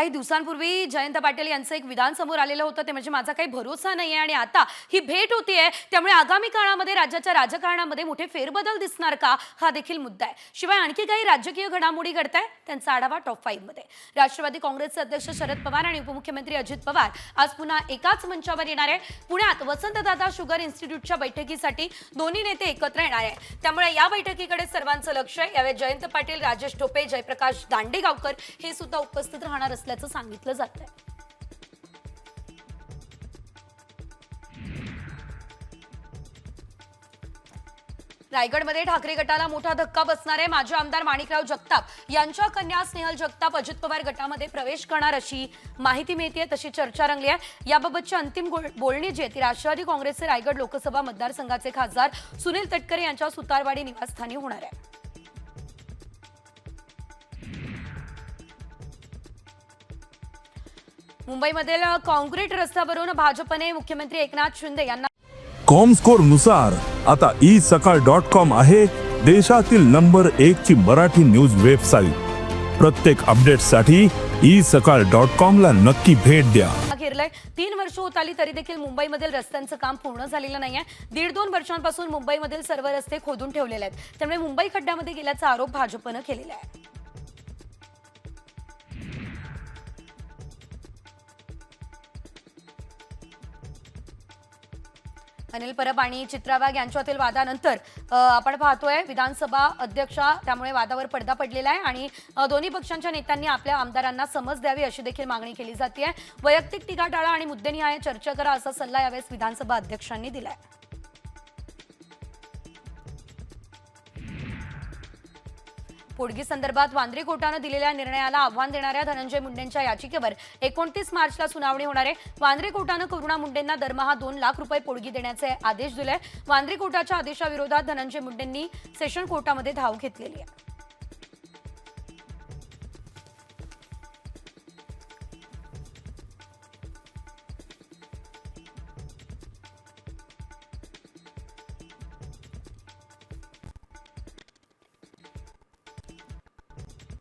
काही दिवसांपूर्वी जयंत पाटील यांचं एक विधान समोर आलेलं होतं. ते म्हणजे माझा काही भरोसा नाही आहे आणि आता ही भेट होती आहे त्यामुळे आगामी काळामध्ये राज्याच्या राजकारणामध्ये मोठे फेरबदल दिसणार का? हा देखील मुद्दा आहे. शिवाय आणखी काही राजकीय घडामोडी घडत आहे त्यांचा आढावा टॉप फाईव्हमध्ये. राष्ट्रवादी काँग्रेसचे अध्यक्ष शरद पवार आणि उपमुख्यमंत्री अजित पवार आज पुन्हा एकाच मंचावर येणार आहे पुण्यात वसंतदादा शुगर इन्स्टिट्यूटच्या बैठकीसाठी दोन्ही नेते एकत्र येणार आहे त्यामुळे या बैठकीकडे सर्वांचं लक्ष आहे. यावेळी जयंत पाटील राजेश टोपे जयप्रकाश दांडेगावकर हे सुद्धा उपस्थित राहणार असल्याचं सांगितलं जात आहे रायगडमध्ये ठाकरे गटाला मोठा धक्का बसणार आहे माजी आमदार माणिकराव जगताप यांच्या कन्या स्नेहल जगताप अजित पवार गटामध्ये प्रवेश करणार अशी माहिती मिळते तशी चर्चा रंगली आहे याबाबतची अंतिम बोलणी जी आहे ती राष्ट्रवादी काँग्रेसचे रायगड लोकसभा मतदारसंघाचे खासदार सुनील तटकरे यांच्या सुतारवाडी निवासस्थानी होणार आहे. मुंबईमधील काँक्रीट रस्त्यावरून भाजपने मुख्यमंत्री एकनाथ शिंदे यांना कॉमस्कोरनुसार आता ई सकाळ डॉट कॉम आहे देशातील नंबर एक ची मराठी न्यूज वेबसाईट. प्रत्येक अपडेटसाठी ई सकाळ डॉट कॉम ला नक्की भेट द्या. तीन वर्ष होत आली तरी देखील मुंबईमधील रस्त्यांचं काम पूर्ण झालेलं नाहीये. दीड दोन वर्षांपासून मुंबईमधील सर्व रस्ते खोदून ठेवलेले आहेत. त्यामुळे मुंबई खड्ड्यामध्ये गेल्याचा आरोप भाजपनं केलेला आहे. अनिल परब आणि चित्रा वाघ यांच्यातील वादानंतर आपण पाहतोय विधानसभा अध्यक्षा त्यामुळे वादावर पडदा पडलेला आहे आणि दोन्ही पक्षांच्या नेत्यांनी आपल्या आमदारांना समज द्यावी अशी देखील मागणी केली जाते वैयक्तिक टीका टाळा आणि मुद्देनिहाय चर्चा करा असा सल्ला यावेळेस विधानसभा अध्यक्षांनी दिलाय. पोडगी संदर्भात वांद्रे कोर्टानं दिलेल्या निर्णयाला आव्हान देणाऱ्या धनंजय मुंडेंच्या याचिकेवर एकोणतीस मार्चला सुनावणी होणार आहे. वांद्रे कोर्टानं करुणा मुंडेंना दरमहा दोन लाख रुपये पोडगी देण्याचे आदेश दिले वांद्रे कोर्टाच्या आदेशाविरोधात धनंजय मुंडेंनी सेशन कोर्टामध्ये धाव घेतलेली आहे.